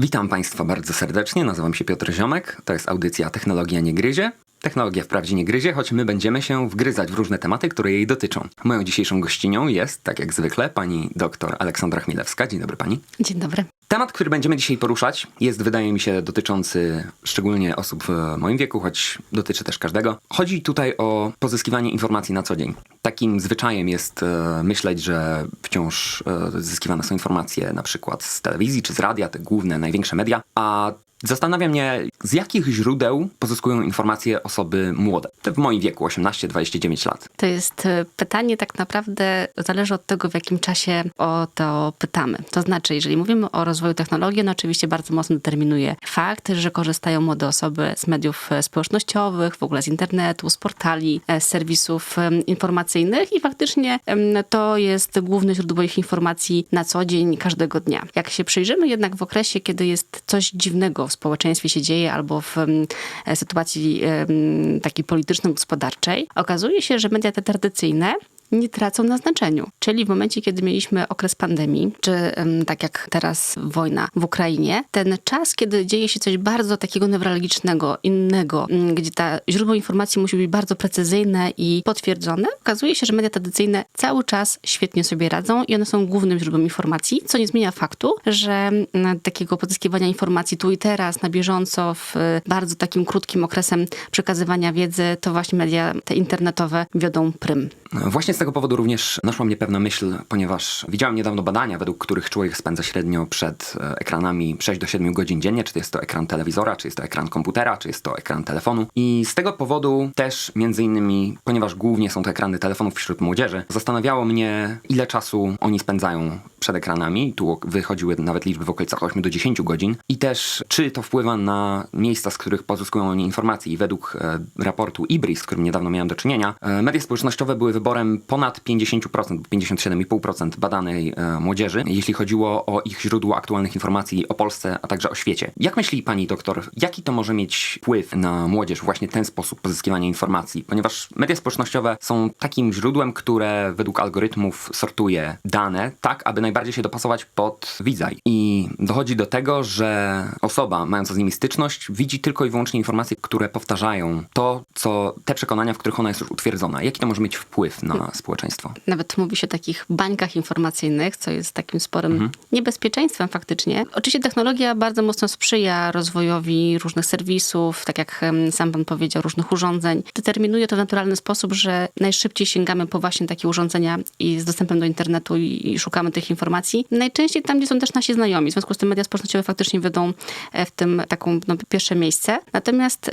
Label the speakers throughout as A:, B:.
A: Witam Państwa bardzo serdecznie, nazywam się Piotr Ziomek, to jest audycja Technologia nie gryzie. Technologia wprawdzie nie gryzie, choć my będziemy się wgryzać w różne tematy, które jej dotyczą. Moją dzisiejszą gościnią jest, tak jak zwykle, pani dr Aleksandra Chmielewska. Dzień dobry pani.
B: Dzień dobry.
A: Temat, który będziemy dzisiaj poruszać, jest, wydaje mi się, dotyczący szczególnie osób w moim wieku, choć dotyczy też każdego. Chodzi tutaj o pozyskiwanie informacji na co dzień. Takim zwyczajem jest e, myśleć, że wciąż e, zyskiwane są informacje na przykład z telewizji czy z radia, te główne, największe media, a Zastanawia mnie, z jakich źródeł pozyskują informacje osoby młode, te w moim wieku 18-29 lat.
B: To jest e, pytanie tak naprawdę zależy od tego, w jakim czasie o to pytamy. To znaczy, jeżeli mówimy o rozwoju technologii, no oczywiście bardzo mocno determinuje fakt, że korzystają młode osoby z mediów e, społecznościowych, w ogóle z internetu, z portali, e, z serwisów informacyjnych i faktycznie to jest główne źródło ich informacji na co dzień, każdego dnia. Jak się przyjrzymy jednak w okresie, kiedy jest coś dziwnego w społeczeństwie się dzieje albo w e, sytuacji takiej polityczno-gospodarczej, okazuje się, że media te tradycyjne nie tracą na znaczeniu. Czyli w momencie, kiedy mieliśmy okres pandemii, czy tak jak teraz wojna w Ukrainie, ten czas, kiedy dzieje się coś bardzo takiego newralgicznego, innego, m, gdzie ta źródło informacji musi być bardzo precyzyjne i potwierdzone, okazuje się, że media tradycyjne cały czas świetnie sobie radzą i one są głównym źródłem informacji, co nie zmienia faktu, że m, takiego pozyskiwania informacji tu i teraz, na bieżąco, w e, bardzo takim krótkim okresem przekazywania wiedzy, to właśnie media te internetowe wiodą prym.
A: Właśnie z tego powodu również naszła mnie pewna myśl, ponieważ widziałem niedawno badania, według których człowiek spędza średnio przed e, ekranami 6 do 7 godzin dziennie, czy jest to ekran telewizora, czy jest to ekran komputera, czy jest to ekran telefonu. I z tego powodu też, między innymi, ponieważ głównie są to ekrany telefonów wśród młodzieży, zastanawiało mnie, ile czasu oni spędzają przed ekranami. Tu wychodziły nawet liczby w okolicach 8 do 10 godzin. I też, czy to wpływa na miejsca, z których pozyskują oni informacje. I według e, raportu IBRIS, z którym niedawno miałem do czynienia, e, media społecznościowe były wyborem ponad 50%, 57,5% badanej e, młodzieży, jeśli chodziło o ich źródło aktualnych informacji o Polsce, a także o świecie. Jak myśli pani doktor, jaki to może mieć wpływ na młodzież, właśnie ten sposób pozyskiwania informacji? Ponieważ media społecznościowe są takim źródłem, które według algorytmów sortuje dane tak, aby najbardziej się dopasować pod widza. I dochodzi do tego, że osoba mająca z nimi styczność widzi tylko i wyłącznie informacje, które powtarzają to, co te przekonania, w których ona jest już utwierdzona. Jaki to może mieć wpływ na społeczeństwo?
B: Nawet mówi się o takich bańkach informacyjnych, co jest takim sporym niebezpieczeństwem faktycznie. Oczywiście technologia bardzo mocno sprzyja rozwojowi różnych serwisów, tak jak sam pan powiedział, różnych urządzeń. Determinuje to w naturalny sposób, że najszybciej sięgamy po właśnie takie urządzenia i z dostępem do internetu i, i szukamy tych informacji. Najczęściej tam, gdzie są też nasi znajomi. W związku z tym media społecznościowe faktycznie wiedzą e, w tym taką no, pierwsze miejsce. Natomiast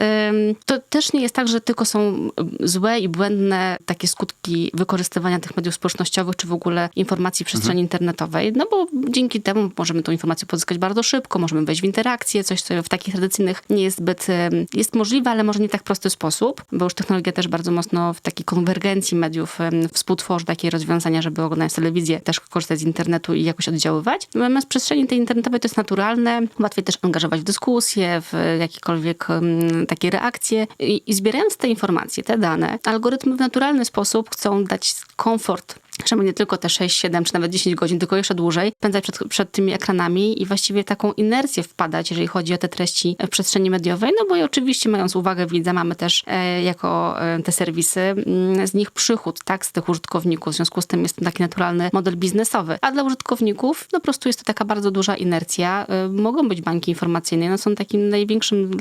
B: to też nie jest tak, że tylko są złe i błędne takie skutki wykorzystywania tych mediów społecznościowych, czy w ogóle informacji w przestrzeni internetowej, no bo dzięki temu możemy tą informację pozyskać bardzo szybko, możemy wejść w interakcję, coś, co w takich tradycyjnych nie jest zbyt, jest możliwe, ale może nie tak prosty sposób, bo już technologia też bardzo mocno w takiej konwergencji mediów współtworzy takie rozwiązania, żeby oglądając telewizję też korzystać z internetu i jakoś oddziaływać. Natomiast przestrzeni tej internetowej to jest naturalne, łatwiej też angażować w dyskusje, w jakiekolwiek takie reakcje i, i zbierając te informacje, te dane, algorytmy w naturalny sposób chcą dać komfort żeby nie tylko te 6, 7 czy nawet 10 godzin, tylko jeszcze dłużej spędzać przed, przed tymi ekranami i właściwie taką inercję wpadać, jeżeli chodzi o te treści w przestrzeni mediowej. No bo i oczywiście mając uwagę widza, mamy też e, jako e, te serwisy mm, z nich przychód, tak, z tych użytkowników. W związku z tym jest to taki naturalny model biznesowy. A dla użytkowników no po prostu jest to taka bardzo duża inercja. E, mogą być bańki informacyjne, no są takim największym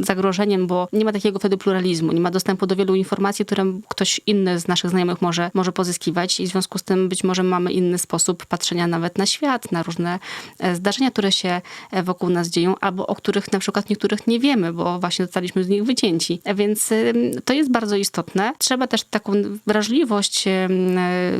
B: zagrożeniem, bo nie ma takiego wtedy pluralizmu, nie ma dostępu do wielu informacji, które ktoś inny z naszych znajomych może, może pozyskiwać i w związku z tym być może mamy inny sposób patrzenia nawet na świat, na różne e, zdarzenia, które się e, wokół nas dzieją, albo o których na przykład niektórych nie wiemy, bo właśnie zostaliśmy z nich wycięci. E, Więc to jest bardzo istotne. Trzeba też taką wrażliwość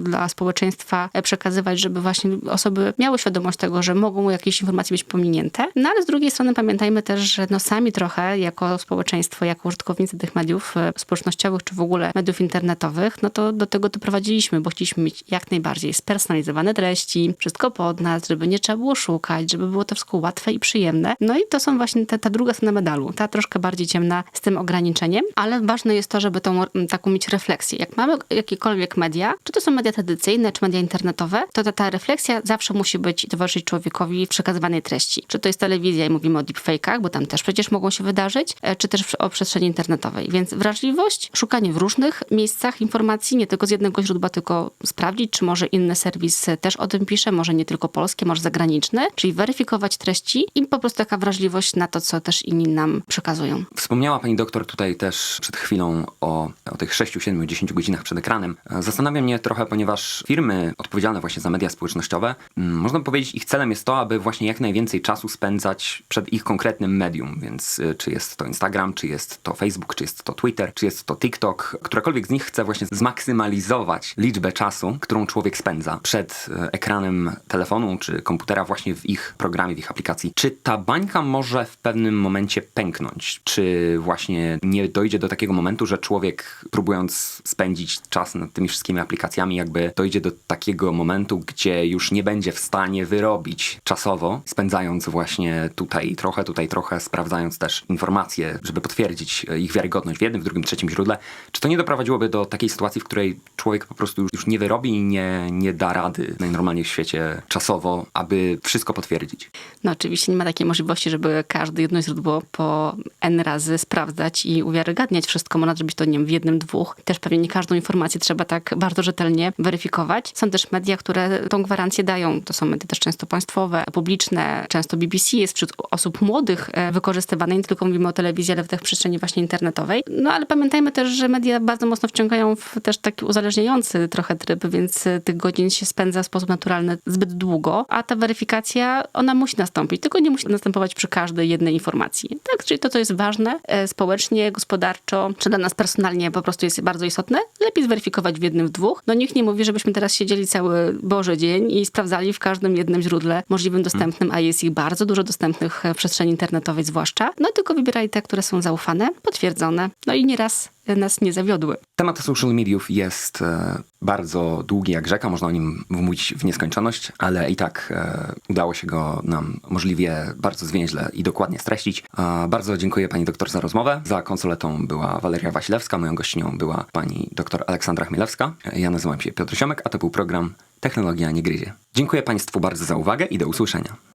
B: dla społeczeństwa przekazywać, żeby właśnie osoby miały świadomość tego, że mogą jakieś informacje być pominięte. No ale z drugiej strony pamiętajmy też, że no sami trochę jako społeczeństwo, jako użytkownicy tych mediów społecznościowych, czy w ogóle mediów internetowych, no to do tego doprowadziliśmy, bo chcieliśmy mieć jak najbardziej spersonalizowane treści, wszystko pod nas, żeby nie trzeba było szukać, żeby było to wszystko łatwe i przyjemne. No i to są właśnie te, ta druga strona medalu, ta troszkę bardziej ciemna z tym ograniczeniem, ale ważne jest to, żeby tą mm, taką mieć refleksję. Jak mamy jakiekolwiek media, czy to są media tradycyjne, czy media internetowe, to ta, ta refleksja zawsze musi być towarzyszyć człowiekowi przekazywanej treści. Czy to jest telewizja i mówimy o deepfake'ach, bo tam też przecież mogą się wydarzyć, e, czy też o przestrzeni internetowej. Więc wrażliwość, szukanie w różnych miejscach informacji, nie tylko z jednego źródła, tylko sprawdzić, czy może inny serwis też o tym pisze, może nie tylko polskie, może zagraniczne, czyli weryfikować treści i po prostu taka wrażliwość na to, co też inni nam przekazują.
A: Wspomniała pani doktor tutaj też przed chwilą o, o tych 6, 7, 10 godzinach przed ekranem. Zastanawia mnie trochę, ponieważ firmy odpowiedzialne właśnie za media społecznościowe, mm, można powiedzieć, ich celem jest to, aby właśnie jak najwięcej czasu spędzać przed ich konkretnym medium, więc y, czy jest to Instagram, czy jest to Facebook, czy jest to Twitter, czy jest to TikTok, którakolwiek z nich chce właśnie zmaksymalizować liczbę czasu, którą człowiek spędza przed e, ekranem telefonu czy komputera właśnie w ich programie, w ich aplikacji. Czy ta bańka może w pewnym momencie pęknąć? Czy właśnie nie dojdzie do takiego momentu, że człowiek próbując spędzić czas nad tymi wszystkimi aplikacjami, jakby dojdzie do takiego momentu, gdzie już nie będzie w stanie wyrobić czasowo, spędzając właśnie tutaj trochę, tutaj trochę, sprawdzając też informacje, żeby potwierdzić e, ich wiarygodność w jednym, w drugim, trzecim źródle. Czy to nie doprowadziłoby do takiej sytuacji, w której człowiek po prostu już, już nie wyrobi i nie, nie da rady najnormalniej w świecie czasowo, aby wszystko potwierdzić?
B: No oczywiście nie ma takiej możliwości, żeby każde jedno źródło po N razy sprawdzać i uwiarygadniać wszystko. Można zrobić to, nie wiem, w jednym, dwóch. Też pewnie nie każdą informację trzeba tak bardzo rzetelnie weryfikować. Są też media, które tą gwarancję dają. To są media też często państwowe, publiczne. Często BBC jest wśród osób młodych e, wykorzystywane. Nie tylko mówimy o telewizji, ale w tej przestrzeni właśnie internetowej. No ale pamiętajmy też, że media bardzo mocno wciągają w też taki uzależniający trochę tryb, więc e, tych godzin się spędza w sposób naturalny zbyt długo, a ta weryfikacja, ona musi nastąpić, tylko nie musi następować przy każdej jednej informacji. Tak, czyli to, co jest ważne e, społecznie, gospodarczo, czy dla nas personalnie po prostu jest bardzo istotne, lepiej zweryfikować w jednym, w dwóch. No nikt nie mówi, żebyśmy teraz siedzieli cały Boży dzień i sprawdzali w każdym jednym źródle możliwym dostępnym, a jest ich bardzo dużo dostępnych e, w przestrzeni internetowej zwłaszcza. No tylko wybierali te, które są zaufane, potwierdzone, no i nieraz nas nie zawiodły.
A: Temat social mediów jest e, bardzo długi jak rzeka, można o nim mówić w nieskończoność, ale i tak e, udało się go nam możliwie bardzo zwięźle i dokładnie streścić. A bardzo dziękuję pani doktor za rozmowę. Za konsoletą była Waleria Wasilewska, moją gościnią była pani doktor Aleksandra Chmielewska. Ja nazywam się Piotr Ziomek, a to był program Technologia nie gryzie. Dziękuję państwu bardzo za uwagę i do usłyszenia.